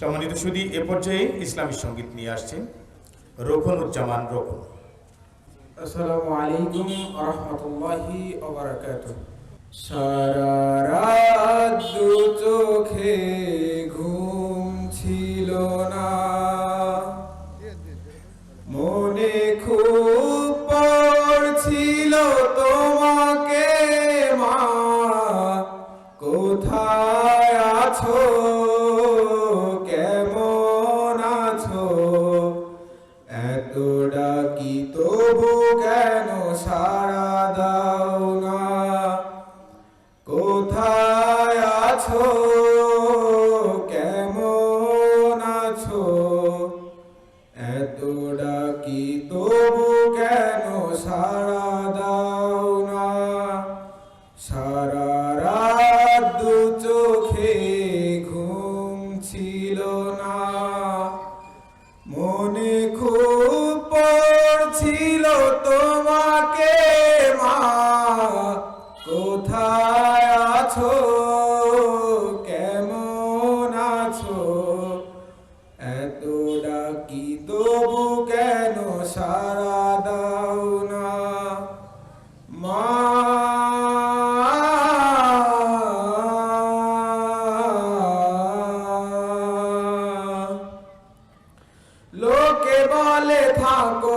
সম্মানিত সুদী, এ পর্যায়ে ইসলামী সংগীত নিয়ে আসছেন রোকনুজ্জামান রোকন। আসসালামু আলাইকুম রহমতুল্লাহি সারা চোখে ঘুম ছিল না। মনে খুব পড়ছিল তোমাকে মা। কোথায় আছো কেন সাড়া দাও না? কোথায় আছো? কেমন আছো? এত ডাকি তবু কেন সাড়া দাও না? সারা রাত দু চোখে ঘুম ছিল না। তোমাকে মা, কোথায় আছো? কেমন আছো? এত ডাকি তবু কেন সারা দাও না? মা, লোকে বলে থাকো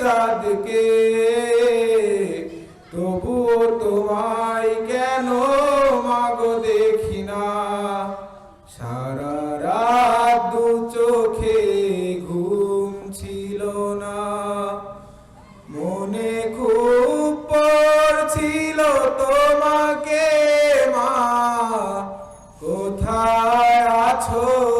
চাঁদকে। তবুও তোমায় কেন মাগো দেখি না? সারা রাত দু চোখে ঘুম ছিল না। মনে খুব পড়ছিল তোমাকে মা। কোথায় আছো